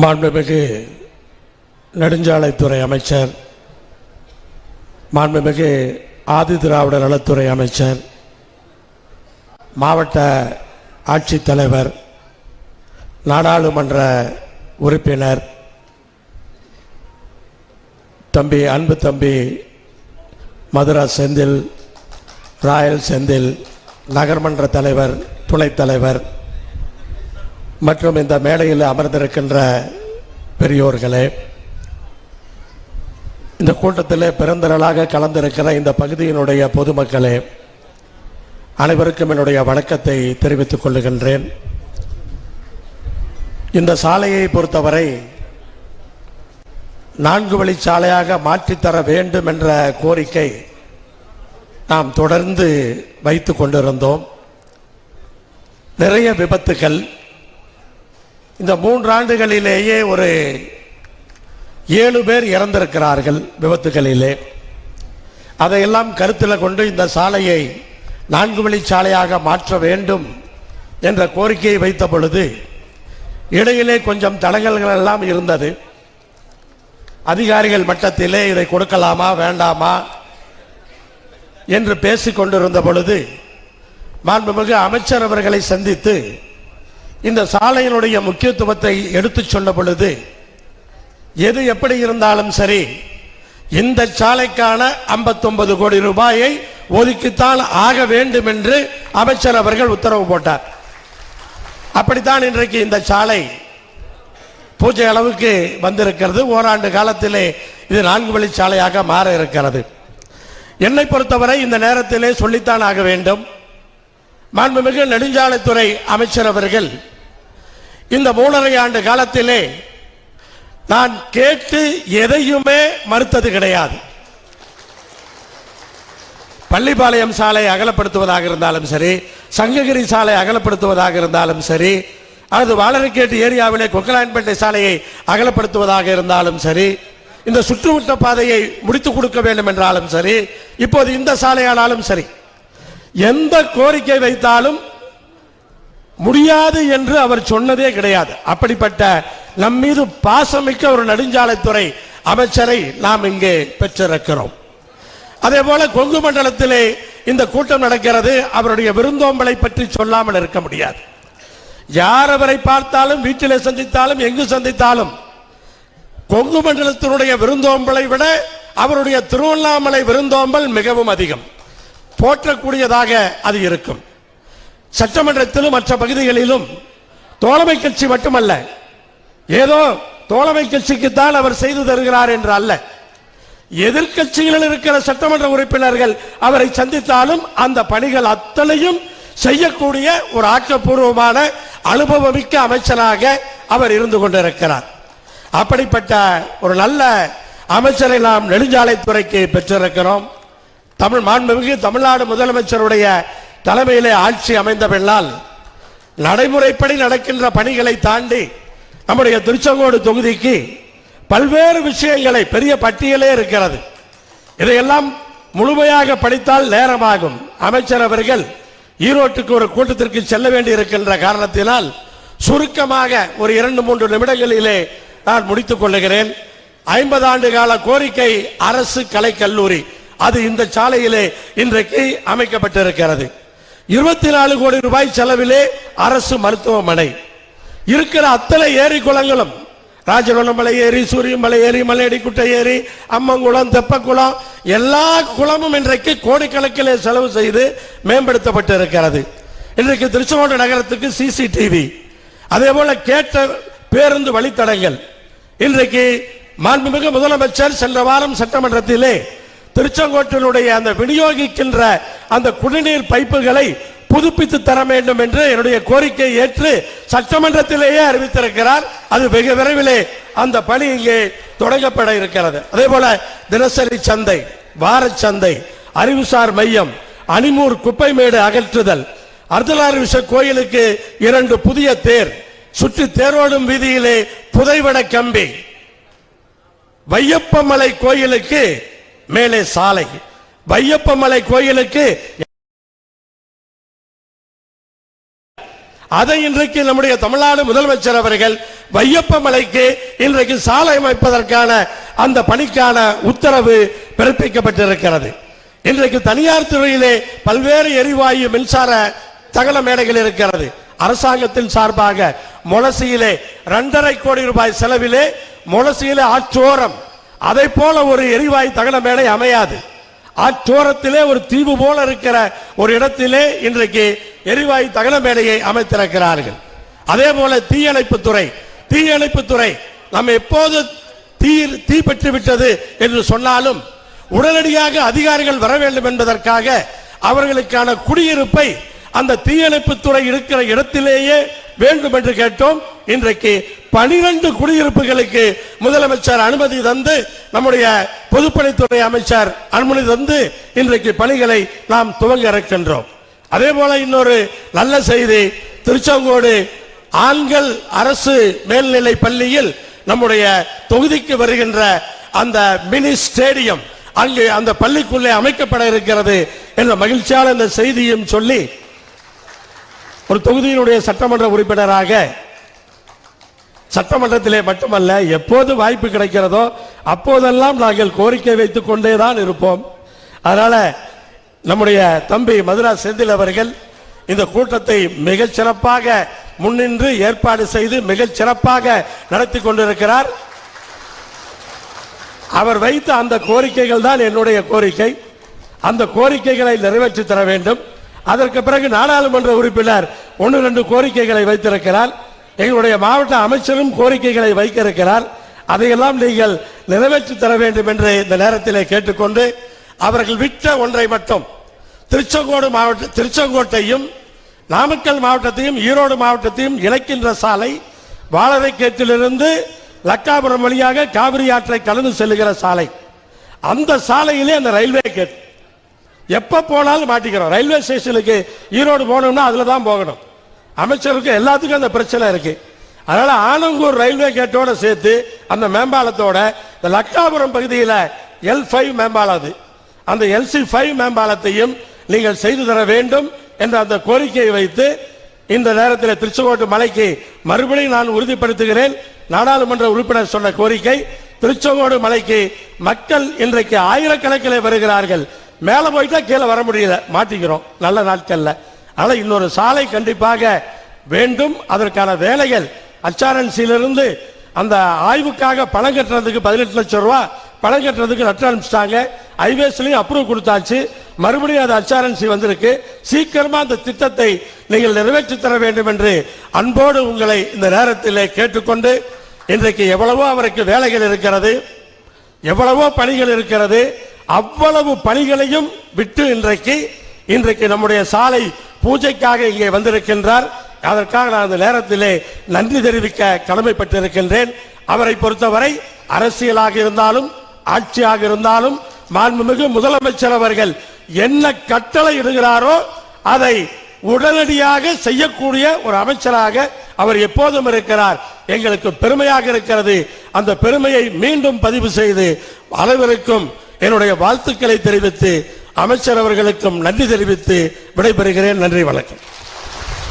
மாண்புமிகு நெடுஞ்சாலைத்துறை அமைச்சர் மாண்புமிகு ஆதி திராவிட நலத்துறை அமைச்சர் மாவட்ட ஆட்சித்தலைவர் நாடாளுமன்ற உறுப்பினர் தம்பி அன்பு தம்பி மதுரா செந்தில் ராயல் செந்தில் நகர்மன்ற தலைவர் துணைத் தலைவர் மற்றும் இந்த மேடையில் அமர்ந்திருக்கின்ற பெரியோர்களே இந்த கூட்டத்தில் பெருந்திரளாக கலந்திருக்கிற இந்த பகுதியினுடைய பொதுமக்களே அனைவருக்கும் என்னுடைய வணக்கத்தை தெரிவித்துக் கொள்ளுகின்றேன் இந்த சாலையை பொறுத்தவரை நான்கு வழிச்சாலையாக மாற்றித்தர வேண்டும் என்ற கோரிக்கை நாம் தொடர்ந்து வைத்துக் கொண்டிருந்தோம். நிறைய விபத்துகள் இந்த மூன்றாண்டுகளிலேயே ஒரு ஏழு பேர் இறந்திருக்கிறார்கள் விபத்துகளிலே. அதையெல்லாம் கருத்தில் கொண்டு இந்த சாலையை நான்கு வழிச்சாலையாக மாற்ற வேண்டும் என்ற கோரிக்கையை வைத்த பொழுது இடையிலே கொஞ்சம் தடங்கல்கள் எல்லாம் இருந்தது. அதிகாரிகள் மட்டத்திலே இதை கொடுக்கலாமா வேண்டாமா என்று பேசிக்கொண்டிருந்த பொழுது மாண்புமிகு அமைச்சர் அவர்களை சந்தித்து இந்த சாலையினுடைய முக்கியத்துவத்தை எடுத்துச் சொன்ன பொழுது எது எப்படி இருந்தாலும் சரி இந்த சாலைக்கான 59 கோடி ரூபாயை ஒதுக்கித்தான் ஆக வேண்டும் என்று அமைச்சர் அவர்கள் உத்தரவு போட்டார். அப்படித்தான் இன்றைக்கு இந்த சாலை பூஜை அளவுக்கு வந்திருக்கிறது. ஓராண்டு காலத்திலே இது நான்கு வழி சாலையாக மாற இருக்கிறது. என்னை பொறுத்தவரை இந்த நேரத்திலே சொல்லித்தான் ஆக வேண்டும். மாண்புமிகு நெடுஞ்சாலைத்துறை அமைச்சர் அவர்கள் இந்த மூணரை ஆண்டு காலத்திலே நான் கேட்டு எதையுமே மறுத்தது கிடையாது. பள்ளிப்பாளையம் சாலை அகலப்படுத்துவதாக இருந்தாலும் சரி சங்ககிரி சாலை அகலப்படுத்துவதாக இருந்தாலும் சரி அல்லது வாழறிக்கேட்டு ஏரியாவிலே கொக்கலான்பேட்டை சாலையை அகலப்படுத்துவதாக இருந்தாலும் சரி இந்த சுற்றுவட்ட பாதையை முடித்துக் கொடுக்க வேண்டும் என்றாலும் சரி இப்போது இந்த சாலையானாலும் சரி எந்த கோரிக்கை வைத்தாலும் முடியாது என்று அவர் சொன்னதே கிடையாது. அப்படிப்பட்ட நம் மீது பாசமிக்க ஒரு நெடுஞ்சாலைத்துறை அமைச்சரை நாம் இங்கே பெற்றிருக்கிறோம். அதே போல கொங்கு மண்டலத்திலே இந்த கூட்டம் நடக்கிறது. அவருடைய விருந்தோம்பலை பற்றி சொல்லாமல் இருக்க முடியாது. யார் அவரை பார்த்தாலும் வீட்டிலே சந்தித்தாலும் எங்கு சந்தித்தாலும் கொங்கு மண்டலத்தினுடைய விருந்தோம்பலை விட அவருடைய திருவண்ணாமலை விருந்தோம்பல் மிகவும் அதிகம். போற்றக்கூடியதாக அது இருக்கும். சட்டமன்றத்திலும் மற்ற பகுதிகளிலும் தோழமை கட்சி மட்டுமல்ல ஏதோ தோழமை கட்சிக்குத்தான் அவர் செய்து தருகிறார் என்று அல்ல. எதிர்க்கட்சிகளில் இருக்கிற சட்டமன்ற உறுப்பினர்கள் அவரை சந்தித்தாலும் அந்த பணிகள் அத்தனையும் செய்யக்கூடிய ஒரு ஆக்கப்பூர்வமான அனுபவமிக்க அமைச்சராக அவர் இருந்து கொண்டிருக்கிறார். அப்படிப்பட்ட ஒரு நல்ல அமைச்சரை நாம் நெடுஞ்சாலைத்துறைக்கு பெற்றிருக்கிறோம். தமிழ் மாண்புமிகு தமிழ்நாடு முதலமைச்சருடைய தலைமையிலே ஆட்சி அமைந்த பின்னால் நடைமுறைப்படி நடக்கின்ற பணிகளை தாண்டி நம்முடைய திருச்செங்கோடு தொகுதிக்கு பல்வேறு விஷயங்களை பெரிய பட்டியலே இருக்கிறது. இதையெல்லாம் முழுமையாக படித்தால் நேரமாகும். அமைச்சர் அவர்கள் ஈரோட்டுக்கு ஒரு கூட்டத்திற்கு செல்ல வேண்டி இருக்கின்ற காரணத்தினால் சுருக்கமாக ஒரு இரண்டு மூன்று நிமிடங்களிலே நான் முடித்துக் கொள்ளுகிறேன். ஐம்பது ஆண்டு கால கோரிக்கை அரசு கலை கல்லூரி அது இந்த சாலையிலே இன்றைக்கு அமைக்கப்பட்டிருக்கிறது. இருபத்தி நாலு கோடி ரூபாய் செலவிலே அரசு மருத்துவமனை. இருக்கிற அத்தனை ஏரி குளங்களும் ராஜகுளமலை ஏரி சூரியமலை ஏரி மலையடிக்குட்டை ஏரி அம்மங்குளம் தெப்பக்குளம் எல்லா குளமும் இன்றைக்கு கோடிக்கணக்கிலே செலவு செய்து மேம்படுத்தப்பட்டு இருக்கிறது இன்றைக்கு திருச்செங்கோடு நகரத்துக்கு சிசிடிவி அதே போல கேட்ட பேருந்து வழித்தடங்கள். இன்றைக்கு மாண்புமிகு முதலமைச்சர் சென்ற வாரம் சட்டமன்றத்திலே திருச்செங்கோட்டினுடைய அந்த விநியோகிக்கின்ற அந்த குடிநீர் பைப்புகளை புதுப்பித்து தர வேண்டும் என்று என்னுடைய கோரிக்கையை ஏற்று சட்டமன்றத்திலேயே அறிவித்திருக்கிறார். அது வெகு விரைவிலே அந்த பணி இங்கே தொடங்கப்பட இருக்கிறது. அதே போல தினசரி சந்தை வார சந்தை அறிவுசார் மையம் அணிமூர் குப்பைமேடு அகற்றுதல் அர்த்தநாரீஷ கோயிலுக்கு இரண்டு புதிய தேர் சுற்றி தேரோடும் வீதியிலே புதைவட கம்பி வையப்பமலை கோயிலுக்கு மேலே சாலை. வையப்பமலை கோயிலுக்கு அதை இன்றைக்கு நம்முடைய தமிழ்நாடு முதலமைச்சர் அவர்கள் வையப்ப மலைக்கு இன்றைக்கு சாலை அமைப்பதற்கான அந்த பணிக்கான உத்தரவு பிறப்பிக்கப்பட்டிருக்கிறது. இன்றைக்கு தனியார் துறையிலே பல்வேறு எரிவாயு மின்சார தகன மேடைகள் இருக்கிறது. அரசாங்கத்தின் சார்பாக முளசியிலே இரண்டரை கோடி ரூபாய் செலவிலே முளசியிலே ஆற்றோரம் அதை போல ஒரு எரிவாயு தகன மேடை அமையாது. அச்சோரத்திலே ஒரு தீவு போல இருக்கிற ஒரு இடத்திலே இன்றைக்கு எரிவாயு தகன மேடையை அமைத்திருக்கிறார்கள். அதே போல தீயணைப்பு துறை தீயணைப்பு துறை நம்ம எப்போது தீ தீ பெற்று விட்டது என்று சொன்னாலும் உடனடியாக அதிகாரிகள் வர வேண்டும் என்பதற்காக அவர்களுக்கான குடியிருப்பை அந்த தீயணைப்பு துறை இருக்கிற இடத்திலேயே வேண்டும் என்று கேட்டோம். இன்றைக்கு பனிரெண்டு குடியிருப்புகளுக்கு முதலமைச்சர் அனுமதி தந்து நம்முடைய பொதுப்பணித்துறை அமைச்சர் அனுமதி தந்து இன்றைக்கு பணிகளை நாம் துவங்க இருக்கின்றோம். அதே போல இன்னொரு நல்ல செய்தி திருச்செங்கோடு ஆண்கள் அரசு மேல்நிலை பள்ளியில் நம்முடைய தொகுதிக்கு வருகின்ற அந்த மினி ஸ்டேடியம் அங்கு அந்த பள்ளிக்குள்ளே அமைக்கப்பட இருக்கிறது என்ற மகிழ்ச்சியான இந்த செய்தியும் சொல்லி ஒரு தொகுதியினுடைய சட்டமன்ற உறுப்பினராக சட்டமன்றத்திலே மட்டுமல்ல எப்போது வாய்ப்பு கிடைக்கிறதோ அப்போதெல்லாம் நாங்கள் கோரிக்கை வைத்துக் கொண்டேதான் இருப்போம். அதனால நம்முடைய தம்பி மதுரா செந்தில் அவர்கள் இந்த கூட்டத்தை மிகச் சிறப்பாக முன்னின்று ஏற்பாடு செய்து மிகச் சிறப்பாக நடத்தி கொண்டிருக்கிறார். அவர் வைத்த அந்த கோரிக்கைகள் தான் என்னுடைய கோரிக்கை. அந்த கோரிக்கைகளை நிறைவேற்றி தர வேண்டும். அதற்கு பிறகு நாடாளுமன்ற உறுப்பினர் ஒன்று ரெண்டு கோரிக்கைகளை வைத்திருக்கிறார். எங்களுடைய மாவட்ட அமைச்சரும் கோரிக்கைகளை வைக்க இருக்கிறார் அதையெல்லாம் நீங்கள் நிறைவேற்றி தர வேண்டும் என்று இந்த நேரத்திலே கேட்டுக்கொண்டு அவர்கள் விட்ட ஒன்றை மட்டும் திருச்செங்கோடு மாவட்ட திருச்செங்கோட்டையும் நாமக்கல் மாவட்டத்தையும் ஈரோடு மாவட்டத்தையும் இணைக்கின்ற சாலை வாழரைக்கேட்டிலிருந்து லக்காபுரம் வழியாக காவிரி ஆற்றை கலந்து செல்லுகிற சாலை. அந்த சாலையிலே அந்த ரயில்வே கேட். எப்ப போனாலும் மாட்டிக்கிறோம். ரயில்வே ஸ்டேஷனுக்கு ஈரோடு போகணும்னா அதுல தான் போகணும். அமைச்சருக்கு எல்லாத்துக்கும் அந்த பிரச்சனை இருக்கு. அதனால ஆனங்கூர் ரயில்வே கேட்டோட சேர்த்து அந்த மேம்பாலத்தோட இந்த லக்காபுரம் பகுதியில் எல் ஃபைவ் மேம்பாலம் அது. அந்த எல்சி ஃபைவ் மேம்பாலத்தையும் நீங்கள் செய்து தர வேண்டும் என்ற அந்த கோரிக்கையை வைத்து இந்த நேரத்தில் திருச்செங்கோட்டு மலைக்கு மறுபடியும் நான் உறுதிப்படுத்துகிறேன். நாடாளுமன்ற உறுப்பினர் சொன்ன கோரிக்கை திருச்செங்கோடு மலைக்கு மக்கள் இன்றைக்கு ஆயிரக்கணக்கில் வருகிறார்கள். மேலே போயிட்டா கீழே வர முடியல. மாட்டிக்கிறோம். நல்ல நாட்கள்ல. ஆனால் இன்னொரு சாலை கண்டிப்பாக வேண்டும். அதற்கான வேலைகள் அச்சாரன்சியிலிருந்து அந்த ஆய்வுக்காக பணம் கட்டுறதுக்கு பதினெட்டு லட்சம் ரூபாய் பணம் கட்டுறதுக்கு லெட்டர் அனுப்பிச்சிட்டாங்க. ஹைவேஸ்லயும் அப்ரூவ் கொடுத்தாச்சு. மறுபடியும் அது அச்சாரன்சி வந்திருக்கு. சீக்கிரமா அந்த திட்டத்தை நீங்கள் நிறைவேற்றி தர வேண்டும் என்று அன்போடு உங்களை இந்த நேரத்தில் கேட்டுக்கொண்டு இன்றைக்கு எவ்வளவோ அவருக்கு வேலைகள் இருக்கிறது எவ்வளவோ பணிகள் இருக்கிறது அவ்வளவு பணிகளையும் விட்டு இன்றைக்கு இன்றைக்கு நம்முடைய சாலை பூஜைக்காக இங்கே வந்திருக்கின்றார். அதற்காக நான் அந்த நேரத்திலே நன்றி தெரிவிக்க கடமைப்பட்டிருக்கின்றேன். அவரை பொறுத்தவரை அரசியலாக இருந்தாலும் ஆட்சியாக இருந்தாலும் மாண்புமிகு முதலமைச்சர் அவர்கள் என்ன கட்டளை இடுகிறாரோ அதை உடனடியாக செய்யக்கூடிய ஒரு அமைச்சராக அவர் எப்போதும் இருக்கிறார். எங்களுக்கு பெருமையாக இருக்கிறது. அந்த பெருமையை மீண்டும் பதிவு செய்து அளவிற்கும் என்னுடைய வாழ்த்துக்களை தெரிவித்து அமைச்சர் அவர்களுக்கும் நன்றி தெரிவித்து விடைபெறுகிறேன். நன்றி வணக்கம்.